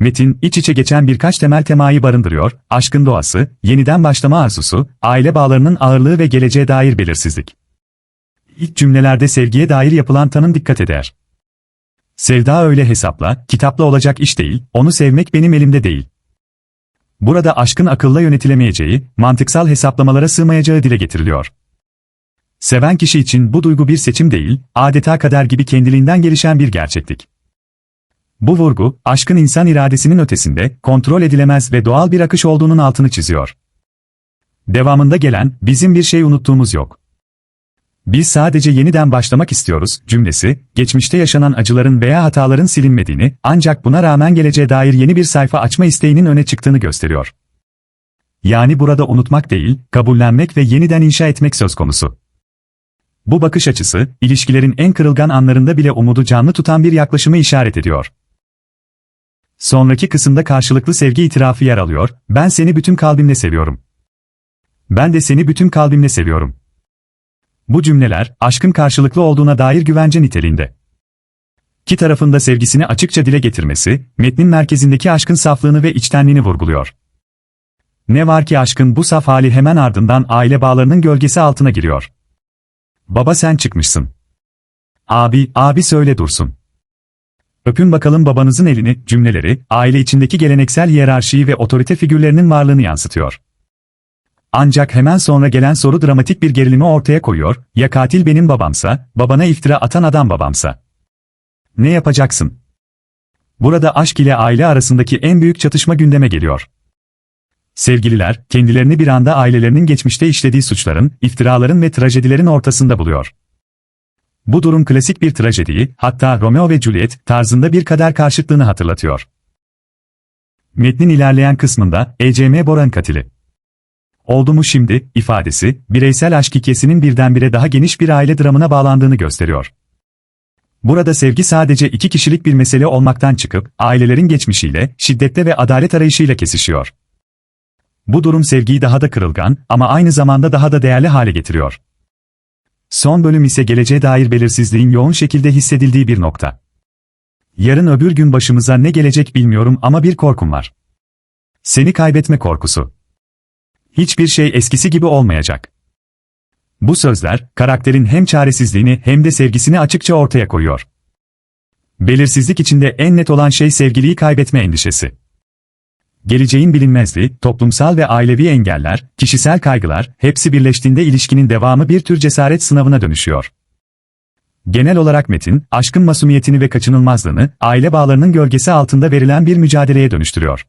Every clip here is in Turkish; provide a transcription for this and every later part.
Metin, iç içe geçen birkaç temel temayı barındırıyor, aşkın doğası, yeniden başlama arzusu, aile bağlarının ağırlığı ve geleceğe dair belirsizlik. İlk cümlelerde sevgiye dair yapılan tanım dikkat eder. Sevda öyle hesapla, kitapla olacak iş değil, onu sevmek benim elimde değil. Burada aşkın akılla yönetilemeyeceği, mantıksal hesaplamalara sığmayacağı dile getiriliyor. Seven kişi için bu duygu bir seçim değil, adeta kader gibi kendiliğinden gelişen bir gerçeklik. Bu vurgu, aşkın insan iradesinin ötesinde, kontrol edilemez ve doğal bir akış olduğunun altını çiziyor. Devamında gelen, bizim bir şey unuttuğumuz yok. Biz sadece yeniden başlamak istiyoruz cümlesi, geçmişte yaşanan acıların veya hataların silinmediğini, ancak buna rağmen geleceğe dair yeni bir sayfa açma isteğinin öne çıktığını gösteriyor. Yani burada unutmak değil, kabullenmek ve yeniden inşa etmek söz konusu. Bu bakış açısı, ilişkilerin en kırılgan anlarında bile umudu canlı tutan bir yaklaşımı işaret ediyor. Sonraki kısımda karşılıklı sevgi itirafı yer alıyor, ben seni bütün kalbimle seviyorum. Ben de seni bütün kalbimle seviyorum. Bu cümleler, aşkın karşılıklı olduğuna dair güvence niteliğinde. İki tarafında sevgisini açıkça dile getirmesi, metnin merkezindeki aşkın saflığını ve içtenliğini vurguluyor. Ne var ki aşkın bu saf hali hemen ardından aile bağlarının gölgesi altına giriyor. Baba sen çıkmışsın. Abi, abi söyle dursun. Öpün bakalım babanızın elini, cümleleri, aile içindeki geleneksel hiyerarşiyi ve otorite figürlerinin varlığını yansıtıyor. Ancak hemen sonra gelen soru dramatik bir gerilimi ortaya koyuyor, ya katil benim babamsa, babana iftira atan adam babamsa. Ne yapacaksın? Burada aşk ile aile arasındaki en büyük çatışma gündeme geliyor. Sevgililer, kendilerini bir anda ailelerinin geçmişte işlediği suçların, iftiraların ve trajedilerin ortasında buluyor. Bu durum klasik bir trajediyi, hatta Romeo ve Juliet tarzında bir kader karşıtlığını hatırlatıyor. Metnin ilerleyen kısmında, E.C.M. Boran katili. Oldu mu şimdi, ifadesi, bireysel aşk hikayesinin birdenbire daha geniş bir aile dramına bağlandığını gösteriyor. Burada sevgi sadece iki kişilik bir mesele olmaktan çıkıp, ailelerin geçmişiyle, şiddette ve adalet arayışıyla kesişiyor. Bu durum sevgiyi daha da kırılgan ama aynı zamanda daha da değerli hale getiriyor. Son bölüm ise geleceğe dair belirsizliğin yoğun şekilde hissedildiği bir nokta. Yarın öbür gün başımıza ne gelecek bilmiyorum ama bir korkum var. Seni kaybetme korkusu. Hiçbir şey eskisi gibi olmayacak. Bu sözler, karakterin hem çaresizliğini hem de sevgisini açıkça ortaya koyuyor. Belirsizlik içinde en net olan şey sevgiliyi kaybetme endişesi. Geleceğin bilinmezliği, toplumsal ve ailevi engeller, kişisel kaygılar, hepsi birleştiğinde ilişkinin devamı bir tür cesaret sınavına dönüşüyor. Genel olarak metin, aşkın masumiyetini ve kaçınılmazlığını, aile bağlarının gölgesi altında verilen bir mücadeleye dönüştürüyor.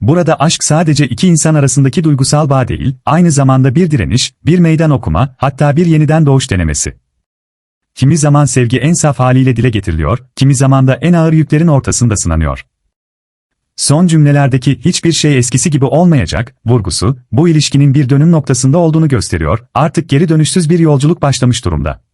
Burada aşk sadece iki insan arasındaki duygusal bağ değil, aynı zamanda bir direniş, bir meydan okuma, hatta bir yeniden doğuş denemesi. Kimi zaman sevgi en saf haliyle dile getiriliyor, kimi zaman da en ağır yüklerin ortasında sınanıyor. Son cümlelerdeki hiçbir şey eskisi gibi olmayacak, vurgusu, bu ilişkinin bir dönüm noktasında olduğunu gösteriyor, artık geri dönüşsüz bir yolculuk başlamış durumda.